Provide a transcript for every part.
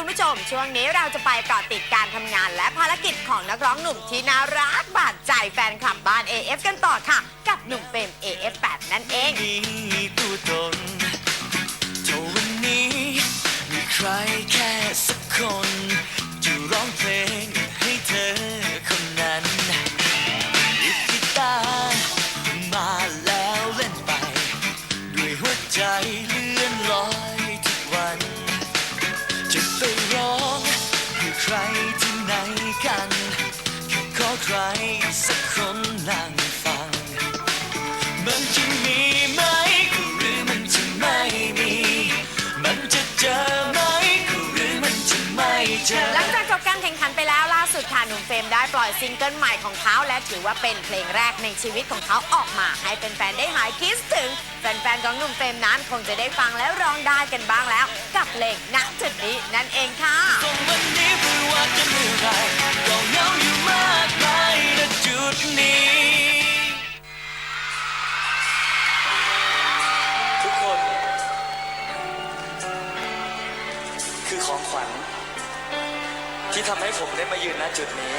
คุณผู้ชม ช่วงนี้เราจะไปเกาะติดการทำงาน และภารกิจของนักร้องหนุ่มที่น่ารักบาดใจแฟนคลับบ้าน AF กันต่อค่ะ กับหนุ่มเฟรม AF8 นั่นเอง มีตัวตนเท่าวันนี้ มีใครแค่สักคนจะร้องเพลงให้เธอคนนั้นหยิบกีตาร์มาแล้วเล่นไป ด้วยหัวใจ สักคนนั่งฟัง มันจะมีไหมหรือมันจะไม่มี มันจะเจอไหมหรือมันจะไม่เจอ หลังจากจบการแข่งขันไปแล้วล่าสุดค่ะหนุ่มเฟรมได้ปล่อยซิงเกิลใหม่ของเขาและถือว่าเป็นเพลงแรกในชีวิตของเขาออกมา ให้แฟนๆได้หายคิดถึง แฟนๆของหนุ่มเฟรมนั้นคงจะได้ฟังและร้องได้กันบ้างแล้ว กับเพลงณจุดนี้นั่นเองค่ะส่งวันนี้หรือว่าจะเมื่อไหรก็เหงาอยู่ ดนี้ ทุกคน คือของขวัญ ที่ทำให้ผมได้มายืนณจุดนี้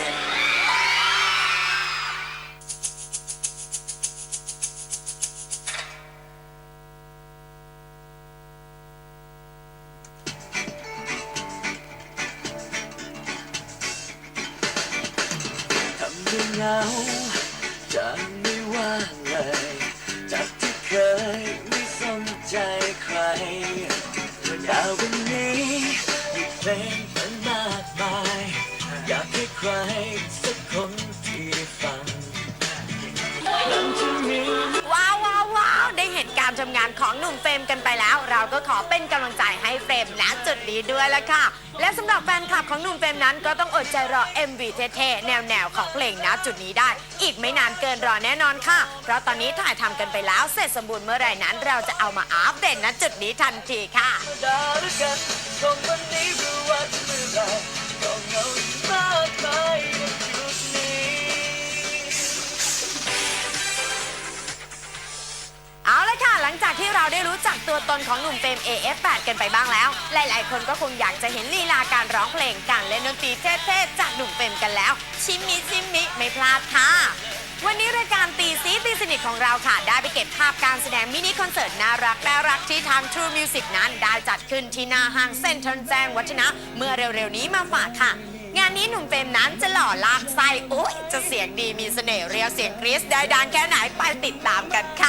เหงาจำไม่ว่า ทำงานของหนุ่มเฟรมกันไปแล้ว เราก็ขอเป็นกำลังใจให้เฟรมณจุดนี้ด้วยละค่ะ และสำหรับแฟนคลับของหนุ่มเฟรมนั้นก็ต้องอดใจรอ MV เท่ๆแนวๆของเพลงณจุดนี้ได้ อีกไม่นานเกินรอแน่นอนค่ะ เพราะตอนนี้ถ่ายทำกันไปแล้วเสร็จสมบูรณ์เมื่อไหร่นั้น เราจะเอามาอัปเดตณจุดนี้ทันทีค่ะคงวันนี้รู้ว่าจะเมื่อไหรก็เงาอยู่มากมาย ตัวตนของหนุ่มเฟรม AF8 กันไปบ้างแล้ว หลาย ๆ คนก็คงอยากจะเห็นลีลาการร้องเพลงการเล่นดนตรีเท่ๆจากหนุ่มเฟรมกันแล้ว ชิมมิชิมมิไม่พลาดค่ะวันนี้รายการตีซีตีสนิทของเราค่ะ ได้ไปเก็บภาพการแสดงมินิคอนเสิร์ตน่ารักน่ารักที่ทาง True Music นั้นได้จัดขึ้นที่หน้าห้างเซ็นทรัลแจ้งวัฒนะ เมื่อเร็ว ๆ นี้มาฝากค่ะ งานนี้หนุ่มเฟรมนั้นจะหล่อลากไส้โอ้ยจะเสียงดีมีเสน่ห์เรียวเสียงกรี๊ดได้ดังแค่ไหนไปติดตามกันค่ะ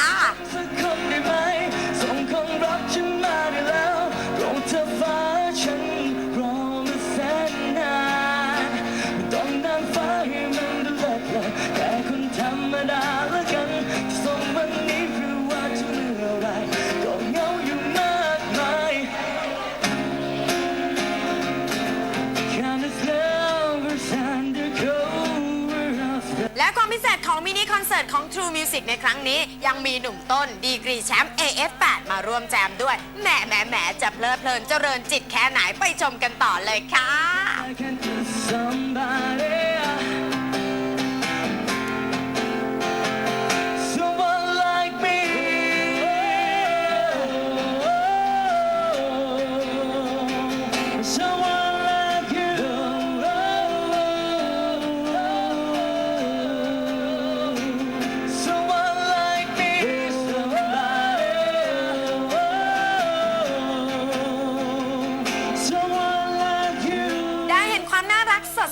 ร์ตของ True Music ในครั้งนี้ ยังมีหนุ่มต้นดีกรีแชมป์ AF8 มาร่วมแจมด้วยแหมแหมแหมจะเพลิดเพลินเจริญจิตแค่ไหนไปชมกันต่อเลยค่ะ I can trust somebody.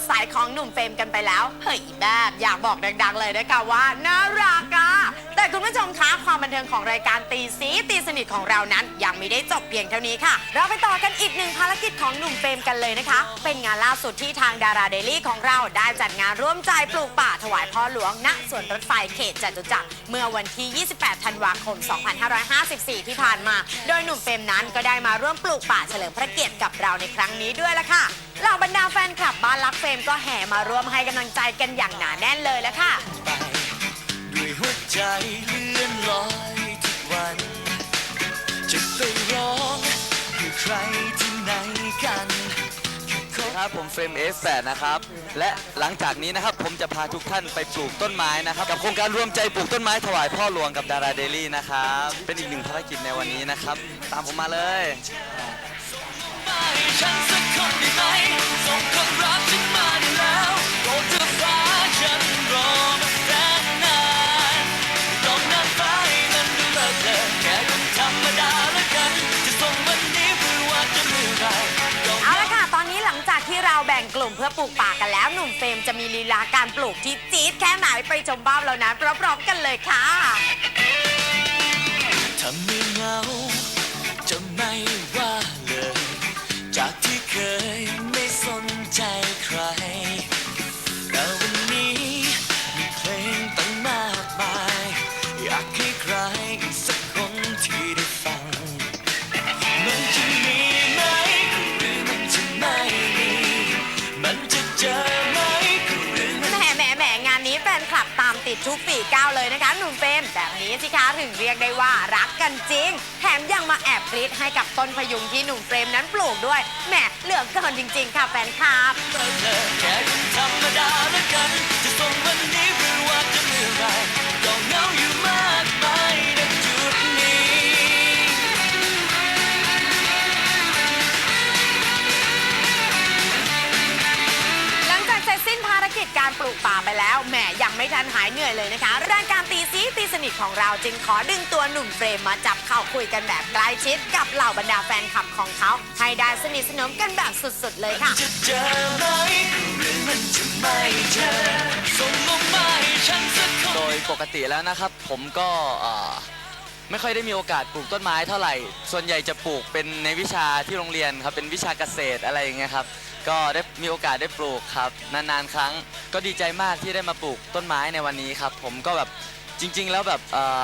สายของหนุ่มเฟรมกันไปแล้ว เฮ้ยแบบอยากบอกดัง ๆ เลยนะคะว่าน่ารักอะ แต่คุณผู้ชมคะความบันเทิงของรายการตีสีตีสนิทของเรานั้น ยังไม่ได้จบเพียงเท่านี้ค่ะ เราไปต่อกันอีกหนึ่งภารกิจของหนุ่มเฟรมกันเลยนะคะ เป็นงานล่าสุดที่ทางดาราเดลี่ของเราได้จัดงานร่วมใจปลูกป่าถวายพ่อหลวงณสวนรถไฟเขตจตุจักรเมื่อวันที่ 28 ธันวาคม 2554 ที่ผ่านมา โดยหนุ่มเฟรมนั้นก็ได้มาร่วมปลูกป่าเฉลิมพระเกียรติกับเราในครั้งนี้ด้วยละค่ะเหล่าบรรดาแฟนคลับบ้านรักเฟรมก็แห่มาร่วมให้กำลังใจกันอย่างหนาแน่นเลยละค่ะ ด้วยหัวใจเลื่อนลอยทุกวัน จะไปร้องให้ใครที่ไหนกันแค่ขอครับผมเฟรม F8 นะครับ และหลังจากนี้นะครับผมจะพาทุกท่านไปปลูกต้นไม้นะครับ กับโครงการรวมใจปลูกต้นไม้ถวายพ่อหลวงกับดาราเดลี่นะครับ เป็นอีกหนึ่งภารกิจในวันนี้นะครับ ตามผมมาเลย มเพื่อปลูกป่ากันแล้วหนุ่มเฟรมจะมีลีลาการปลูกที่จี๊ดแค่ไหนไปชมบ้านเรานั้นพร้อมๆกันเลยค่ะ ทุกฝีก้าวเลยนะคะหนุ่มเฟรมแบบนี้สิคะถึงเรียกได้ว่ารักกันจริง แถมยังมาแอบกรีดให้กับต้นพยุงที่หนุ่มเฟรมนั้นปลูกด้วยแหมเหลือเกินจริง ๆ ค่ะแฟนคลับเลิกเลิกแค่ธรรมดาแล้วกันจะส่งวันนี้หรือว่าจะเมื่อไหรก็เงาอยู่มา ทันหายเหนื่อยเลยนะคะรายการตีซีตีสนิทของเราจึงขอดึงตัวหนุ่มเฟรมมาจับเข้าคุยกันแบบใกล้ชิดกับเหล่าบรรดาแฟนคลับของเขาให้ได้สนิทสนมกันแบบสุดๆเลยค่ะ จะเจอไหมหรือมันจะไม่เจอส่งลงมาให้ฉันสักคน โดยปกติแล้วนะครับ ผมก็เอ่อไม่ค่อยได้มีโอกาสปลูกต้นไม้เท่าไหร่ ส่วนใหญ่จะปลูกเป็นในวิชาที่โรงเรียนครับเป็นวิชาเกษตรอะไรอย่างเงี้ยครับ ก็ได้มีโอกาสได้ปลูกครับ นานๆ ครั้งก็ดีใจมากที่ได้มาปลูกต้นไม้ในวันนี้ครับ ผมก็แบบจริง ๆ แล้วแบบเอ่อ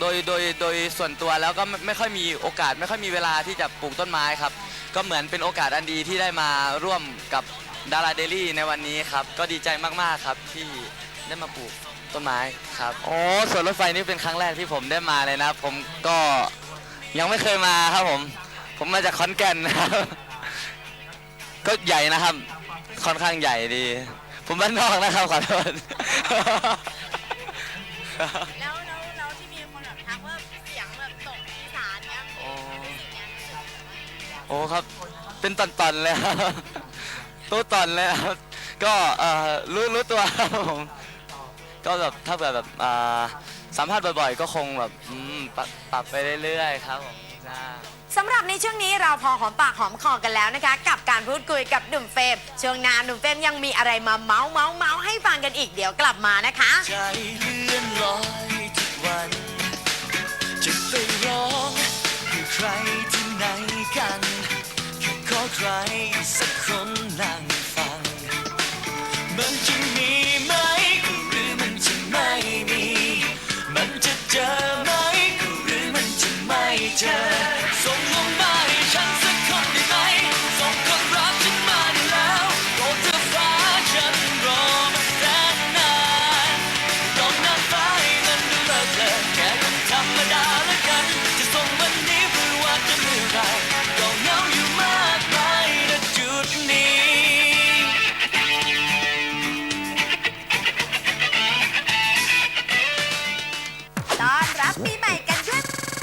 โดยโดยโดยส่วนตัวแล้วก็ไม่ไม่ค่อยมีโอกาส ไม่ค่อยมีเวลาที่จะปลูกต้นไม้ครับ ก็เหมือนเป็นโอกาสอันดีที่ได้มาร่วมกับดาราเดลี่ในวันนี้ครับ ก็ดีใจมากๆครับที่ได้มาปลูกต้นไม้ครับโอ้สวนรถไฟนี่เป็นครั้งแรกที่ผมได้มาเลยนะ ผมก็ยังไม่เคยมาครับผม ผมมาจากขอนแก่นนะครับ ก็ใหญ่นะครับ ค่อนข้างใหญ่ดี ผมบ้านนอกนะครับขอโทษ แล้วแล้วแล้วที่มีคนแบบทักว่าเสียงแบบตกอีสานเนี้ยโอ้โอ้ครับ เป็นตอนๆเลยครับตัวตอนเลยครับก็เอ่อรู้รู้ตัวครับผมก็แบบถ้าเกิดแบบอ่าสัมภาษณ์บ่อยๆ ก็คงแบบอืมปรับปรับไปเรื่อยๆครับผมนะ สำหรับในช่วงนี้เราพอหอมปากหอมคอกันแล้วนะคะ กับการพูดคุยกับหนุ่มเฟรมช่วงหน้าหนุ่มเฟรมยังมีอะไรมาเมาส์เมาส์เมาส์ให้ฟังกันอีกเดี๋ยวกลับมานะคะ ใจเลื่อนลอยทุกวัน จะไปร้องให้ใครที่ไหนกันแค่ขอใครสัก